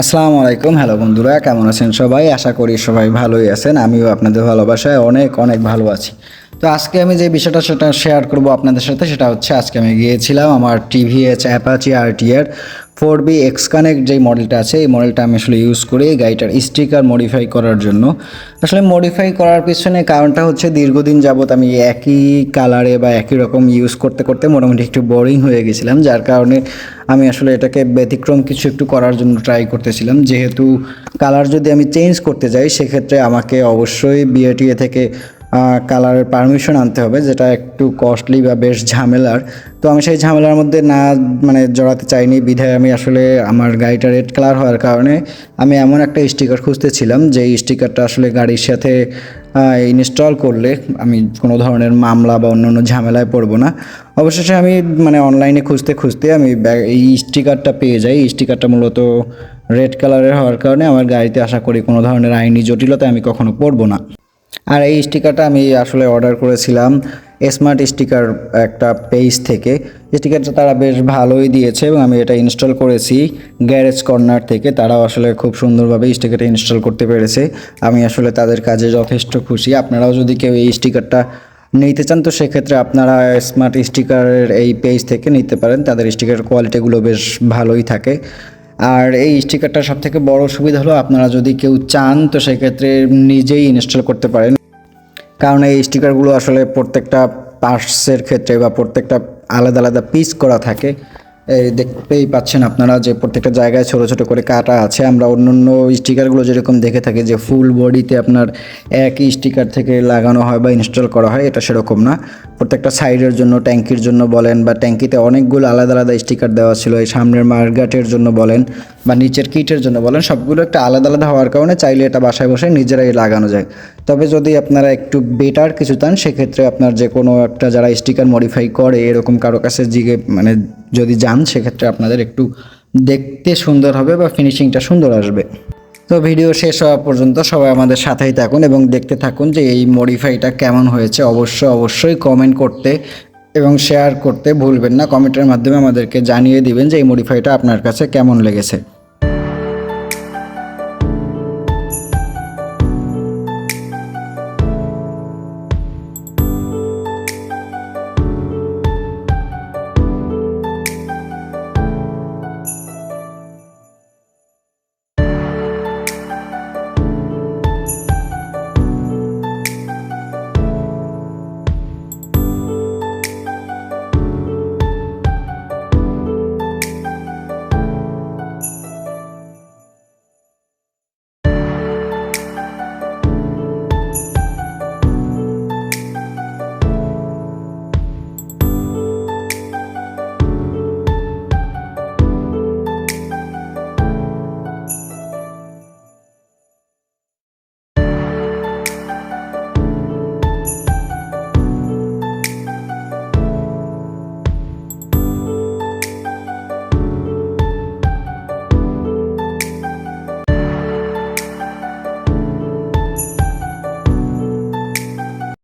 আসসালামু আলাইকুম। হ্যালো বন্ধুরা, কেমন আছেন সবাই? আশা করি সবাই ভালোই আছেন। আমিও আপনাদের ভালোবাসায় অনেক অনেক ভালো আছি। তো আজকে আমি যে বিষয়টা সেটা শেয়ার করব আপনাদের সাথে, সেটা হচ্ছে আজকে আমি গিয়েছিলাম আমার TVS Apache RTR four V X connect যেই মডেলটা আছে, এই মডেলটা আমি আসলে ইউজ করি গাড়িটার স্টিকার মডিফাই করার জন্য। আসলে মডিফাই করার পিছনে কারণটা হচ্ছে দীর্ঘদিন যাবত আমি একই কালারে বা একই রকম ইউজ করতে করতে মোটামুটি একটু বোরিং হয়ে গেছিলাম, যার কারণে আমি আসলে এটাকে ব্যতিক্রম কিছু একটু করার জন্য ট্রাই করতেছিলাম। যেহেতু কালার যদি আমি চেঞ্জ করতে যাই, সেক্ষেত্রে আমাকে অবশ্যই বিএটিএ থেকে কালারের পারমিশন আনতে হবে, যেটা একটু কস্টলি বা বেশ ঝামেলার। তো আমি সেই ঝামেলার মধ্যে না মানে জড়াতে চাইনি। বিধায় আমি আসলে আমার গাড়িটা রেড কালার হওয়ার কারণে আমি এমন একটা স্টিকার খুঁজতেছিলাম যে স্টিকারটা আসলে গাড়ির সাথে ইনস্টল করলে আমি কোনো ধরনের মামলা বা অন্যান্য ঝামেলায় পড়ব না। অবশেষে আমি মানে অনলাইনে খুঁজতে খুঁজতে আমি এই স্টিকারটা পেয়ে যাই। এই স্টিকারটা মূলত রেড কালারের হওয়ার কারণে আমার গাড়িতে আশা করি কোনো ধরনের আইনি জটিলতায় আমি কখনো পড়ব না। আর এই স্টিকারটা আমি আসলে অর্ডার করেছিলাম স্মার্ট স্টিকার একটা পেজ থেকে। স্টিকারটা তারা বেশ ভালোই দিয়েছে এবং আমি এটা ইনস্টল করেছি গ্যারেজ কর্নার থেকে। তারাও আসলে খুব সুন্দরভাবে স্টিকারটা ইনস্টল করতে পেরেছে। আমি আসলে তাদের কাজে যথেষ্ট খুশি। আপনারাও যদি কেউ এই স্টিকারটা নিতে চান, তো সেক্ষেত্রে আপনারা স্মার্ট স্টিকারের এই পেজ থেকে নিতে পারেন। তাদের স্টিকারের কোয়ালিটিগুলো বেশ ভালোই থাকে। আর এই স্টিকারটার সব থেকে বড় সুবিধা হলো আপনারা যদি কেউ চান, তো সেক্ষেত্রে নিজেই ইনস্টল করতে পারেন। কারণ এই স্টিকারগুলো আসলে প্রত্যেকটা পার্টসের ক্ষেত্রে বা প্রত্যেকটা আলাদা আলাদা পিস করা থাকে। দেখতেই পাচ্ছেন আপনারা যে প্রত্যেকটা জায়গায় ছোট ছোট করে কাটা আছে। আমরা অন্য অন্য স্টিকারগুলো যেরকম দেখে থাকি যে ফুল বডিতে আপনার একই স্টিকার থেকে লাগানো হয় বা ইনস্টল করা হয়, এটা সেরকম না। প্রত্যেকটা সাইডের জন্য, ট্যাঙ্কির জন্য বলেন বা ট্যাঙ্কিতে অনেকগুলো আলাদা আলাদা স্টিকার দেওয়া ছিল, এই সামনের মার্গাটের জন্য বলেন বা নিচের কিটের জন্য বলেন, সবগুলো একটা আলাদা আলাদা হওয়ার কারণে চাইলে এটা বাসায় বসে নিজেরাই লাগানো যায়। তবে যদি আপনারা একটু বেটার কিছু চান, সেক্ষেত্রে আপনার যে কোনো একটা যারা স্টিকার মডিফাই করে, এরকম কারও কাছে জিগে মানে যদি যান, সেক্ষেত্রে আপনাদের একটু দেখতে সুন্দর হবে বা ফিনিশিংটা সুন্দর আসবে। তো ভিডিও শেষ হওয়া পর্যন্ত সবাই আমাদের সাথেই থাকুন এবং দেখতে থাকুন যে এই মডিফাইটা কেমন হয়েছে। অবশ্যই অবশ্যই কমেন্ট করতে এবং শেয়ার করতে ভুলবেন না। কমেন্টের মাধ্যমে আমাদেরকে জানিয়ে দিবেন যে এই মডিফাইটা আপনার কাছে কেমন লেগেছে।